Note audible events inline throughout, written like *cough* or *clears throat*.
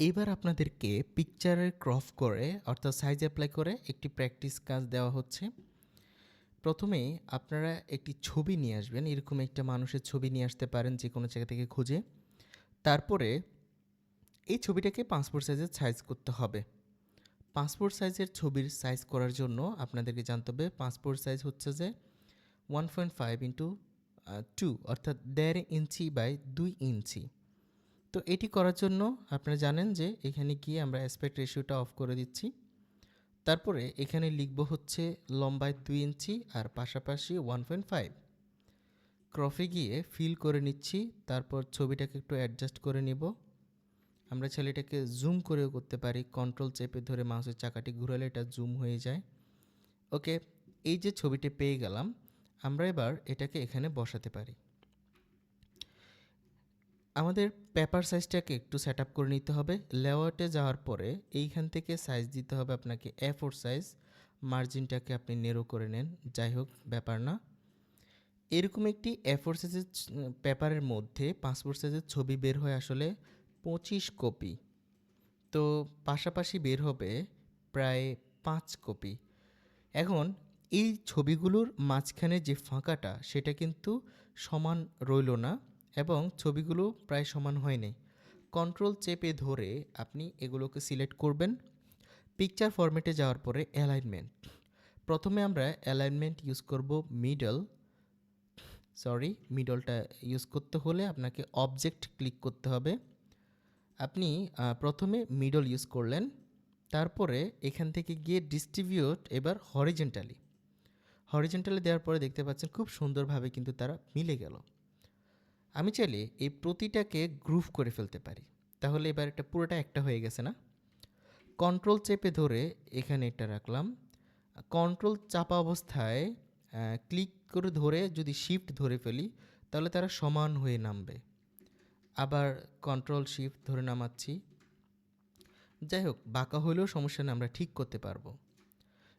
এবার আপনাদেরকে পিকচারের ক্রপ করে, অর্থাৎ সাইজ অ্যাপ্লাই করে একটি প্র্যাকটিস কাজ দেওয়া হচ্ছে। প্রথমে আপনারা একটি ছবি নিয়ে আসবেন, এরকম একটা মানুষের ছবি নিয়ে আসতে পারেন যে কোনো জায়গা থেকে খুঁজে। তারপরে এই ছবিটাকে পাসপোর্ট সাইজের সাইজ করতে হবে। পাসপোর্ট সাইজের ছবির সাইজ করার জন্য আপনাদেরকে জানতে হবে পাসপোর্ট সাইজ হচ্ছে যে one point five into two অর্থাৎ দেড় ইঞ্চি বাই দুই ইঞ্চি। তো এটি করার জন্য আপনারা জানেন যে এখানে গিয়ে আমরা অ্যাসপেক্ট রেশিওটা অফ করে দিচ্ছি। তারপরে এখানে লিখব হচ্ছে লম্বায় দুই ইঞ্চি আর পাশাপাশি ওয়ান পয়েন্ট ফাইভ ক্রফে গিয়ে ফিল করে নিচ্ছি, তারপর ছবিটাকে একটু অ্যাডজাস্ট করে নিব। আমরা ছেলেটাকে জুম করেও করতে পারি কন্ট্রোল চেপে ধরে মাউসের চাকাটি ঘুরালে এটা জুম হয়ে যায়। ওকে এই যে ছবিটি পেয়ে গেলাম, আমরা এবার এটাকে এখানে বসাতে পারি। আমাদের পেপার সাইজটাকে একটু সেট আপ করে নিতে হবে। লেআউটে যাওয়ার পরে এইখান থেকে সাইজ দিতে হবে আপনাকে এ ফোর সাইজ মার্জিনটাকে আপনি নেরো করে নেন, যাই হোক, ব্যাপার না। এরকম একটি এ ফোর সাইজের পেপারের মধ্যে পাসপোর্ট সাইজের ছবি বের হয় আসলে পঁচিশ কপি তো পাশাপাশি বের হবে প্রায় পাঁচ কপি এখন এই ছবিগুলোর মাঝখানে যে ফাঁকাটা, সেটা কিন্তু সমান রইল না। এবং ছবিগুলো প্রায় সমান হয়নি। কন্ট্রোল চেপে ধরে আপনি এগুলোকে সিলেক্ট করবেন। পিকচার ফরম্যাটে যাওয়ার পরে অ্যালাইনমেন্ট প্রথমে আমরা অ্যালাইনমেন্ট ইউজ করব মিডল সরি মিডলটা ইউজ করতে হলে আপনাকে অবজেক্ট ক্লিক করতে হবে। আপনি প্রথমে মিডল ইউজ করলেন। তারপরে এখান থেকে গিয়ে ডিস্ট্রিবিউট এবার হরিজেন্টালি হরিজেন্টালি দেওয়ার পরে দেখতে পাচ্ছেন খুব সুন্দরভাবে কিন্তু তারা মিলে গেল। আমি চাইলে এই প্রতিটাকে গ্রুপ করে ফেলতে পারি। তাহলে এবার এটা পুরোটা একটা হয়ে গেছে না? কন্ট্রোল চেপে ধরে এখানে এটা রাখলাম। কন্ট্রোল চাপা অবস্থায় ক্লিক করে ধরে যদি শিফট ধরে ফেলি, তাহলে তারা সমান হয়ে নামবে। আবার কন্ট্রোল শিফট ধরে নামাচ্ছি। যাই হোক, বাঁকা হলেও সমস্যা নেই, আমরা ঠিক করতে পারব।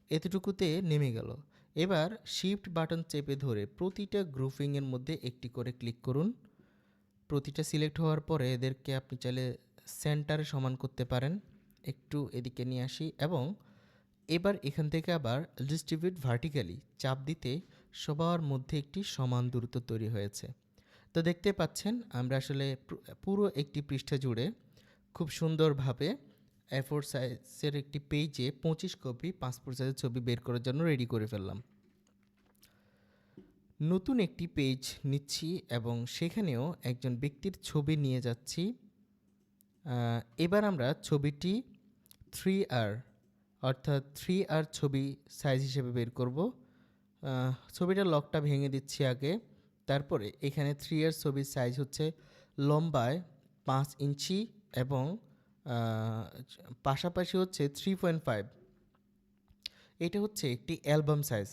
এতটুকুতে নেমে গেল। এবার শিফট বাটন চেপে ধরে প্রতিটা গ্রুপিংয়ের মধ্যে একটি করে ক্লিক করুন। প্রতিটা সিলেক্ট হওয়ার পরে এদেরকে আপনি চাইলে সেন্টারে সমান করতে পারেন। একটু এদিকে নিয়ে আসি এবং এবার এখান থেকে আবার ডিস্ট্রিবিউট ভার্টিক্যালি চাপ দিতে সবার মধ্যে একটি সমান দূরত্ব তৈরি হয়েছে। তো দেখতে পাচ্ছেন আমরা আসলে পুরো একটি পৃষ্ঠা জুড়ে খুব সুন্দরভাবে এফোর সাইজের একটি পেজে পঁচিশ কপি পাসপোর্ট সাইজের ছবি বের করার জন্য রেডি করে ফেললাম। নতুন একটি পেজ নিচ্ছি এবং সেখানেও একজন ব্যক্তির ছবি নিয়ে যাচ্ছি। এবার আমরা ছবিটি থ্রি আর অর্থাৎ থ্রি আর ছবি সাইজ হিসেবে বের করব। ছবিটার লকটা ভেঙে দিচ্ছি আগে। তারপরে এখানে থ্রি আর ছবির সাইজ হচ্ছে লম্বায় পাঁচ ইঞ্চি এবং পাশাপাশি হচ্ছে থ্রি পয়েন্ট ফাইভ এটা হচ্ছে একটি অ্যালবাম সাইজ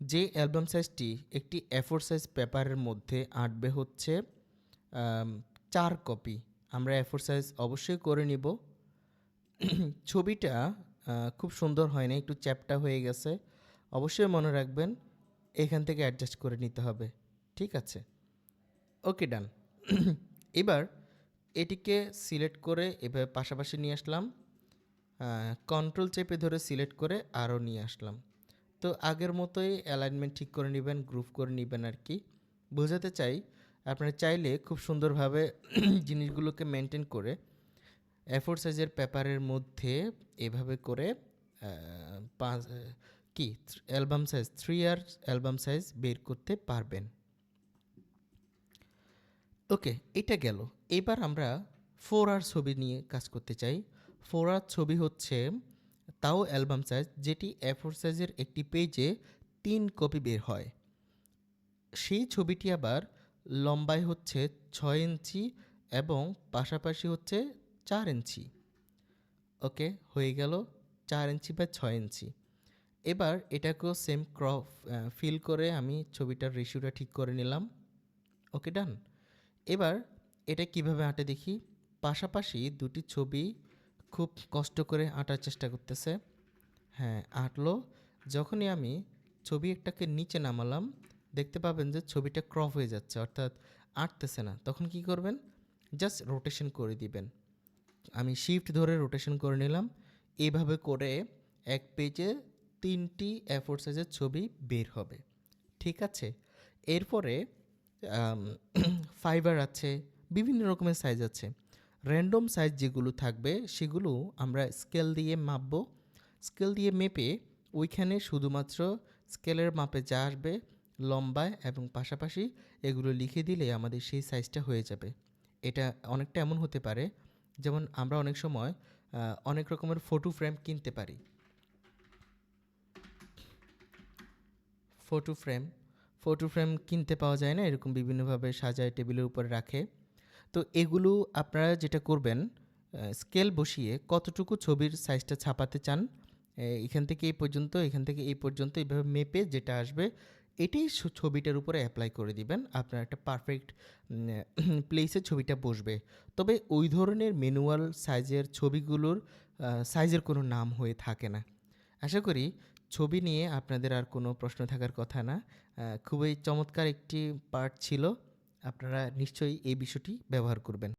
যে অ্যালবাম সাইজটি একটি এফোর সাইজ পেপারের মধ্যে আঁটবে হচ্ছে চার কপি। আমরা এফোর সাইজ অবশ্যই করে নিব। ছবিটা খুব সুন্দর হয় না, একটু চ্যাপটা হয়ে গেছে। অবশ্যই মনে রাখবেন, এখান থেকে অ্যাডজাস্ট করে নিতে হবে। ঠিক আছে? ওকে, ডান। এবার এটিকে সিলেক্ট করে এভাবে পাশাপাশি নিয়ে আসলাম। কন্ট্রোল চেপে ধরে সিলেক্ট করে আরও নিয়ে আসলাম। তো আগের মতোই অ্যালাইনমেন্ট ঠিক করে নেবেন গ্রুপ করে নেবেন আর কি বোঝাতে চাই, আপনারা চাইলে খুব সুন্দরভাবে *clears throat* জিনিসগুলোকে মেনটেন করে এফোর সাইজের পেপারের মধ্যে এভাবে করে পাঁচ, কি অ্যালবাম সাইজ থ্রি আর অ্যালবাম সাইজ বের করতে পারবেন। ওকে, এটা গেল। এবার আমরা ফোর আর ছবি নিয়ে কাজ করতে চাই। ফোর আর ছবি হচ্ছে তাও অ্যালবাম সাইজ যেটি এ ফোর সাইজের একটি পেজে তিন কপি বের হয়। সেই ছবিটি আবার লম্বায় হচ্ছে ছয় ইঞ্চি এবং পাশাপাশি হচ্ছে চার ইঞ্চি। ওকে, হয়ে গেল চার ইঞ্চি বা ছয় ইঞ্চি। এবার এটাকেও সেম ক্রপ ফিল করে আমি ছবিটার রেশিওটা ঠিক করে নিলাম। ওকে ডান এবার এটা কীভাবে আঁটে দেখি? পাশাপাশি দুটি ছবি খুব কষ্ট করে আঁটার চেষ্টা করতেছে। হ্যাঁ আঁটলো। যখনই আমি ছবি একটাকে নিচে নামালাম, দেখতে পাবেন যে ছবিটা ক্রপ হয়ে যাচ্ছে, অর্থাৎ আঁটতেছে না। তখন কি করবেন? জাস্ট রোটেশন করে দিবেন। আমি শিফট ধরে রোটেশন করে নিলাম। এইভাবে করে এক পেজে তিনটি এফোর সাইজের ছবি বের হবে। ঠিক আছে? এরপরে ফাইবার *clears throat* আছে, বিভিন্ন রকমের সাইজ আছে। র্যান্ডম সাইজ যেগুলো থাকবে, সেগুলো আমরা স্কেল দিয়ে মাপবো। স্কেল দিয়ে মেপে ওইখানে শুধুমাত্র স্কেলের মাপে যা আসবে, লম্বায় এবং পাশাপাশি এগুলো লিখে দিলে আমাদের সেই সাইজটা হয়ে যাবে। এটা অনেকটা এমন হতে পারে, যেমন আমরা অনেক সময় অনেক রকমের ফটো ফ্রেম কিনতে পারি। ফটো ফ্রেম ফটো ফ্রেম কিনতে পাওয়া যায় না, এরকম বিভিন্নভাবে সাজায় টেবিলের উপরে রাখে। তো এগুলো আপনারা যেটা করবেন স্কেল বসিয়ে কতটুকু ছবির সাইজটা ছাপাতে চান এখান থেকে এই পর্যন্ত, এখান থেকে এই পর্যন্ত, এইভাবে মেপে যেটা আসবে, এটাই ছবিটার উপরে অ্যাপ্লাই করে দিবেন। আপনার একটা পারফেক্ট প্লেসে *coughs* ছবিটা বসবে। তবে ওই ধরনের ম্যানুয়াল সাইজের ছবিগুলোর সাইজের কোনো নাম হয়ে থাকে না। আশা করি ছবি নিয়ে আপনাদের আর কোনো প্রশ্ন থাকার কথা না। খুবই চমৎকার একটি পার্ট ছিল। আপনারা নিশ্চয়ই এই বিষয়টি ব্যবহার করবেন।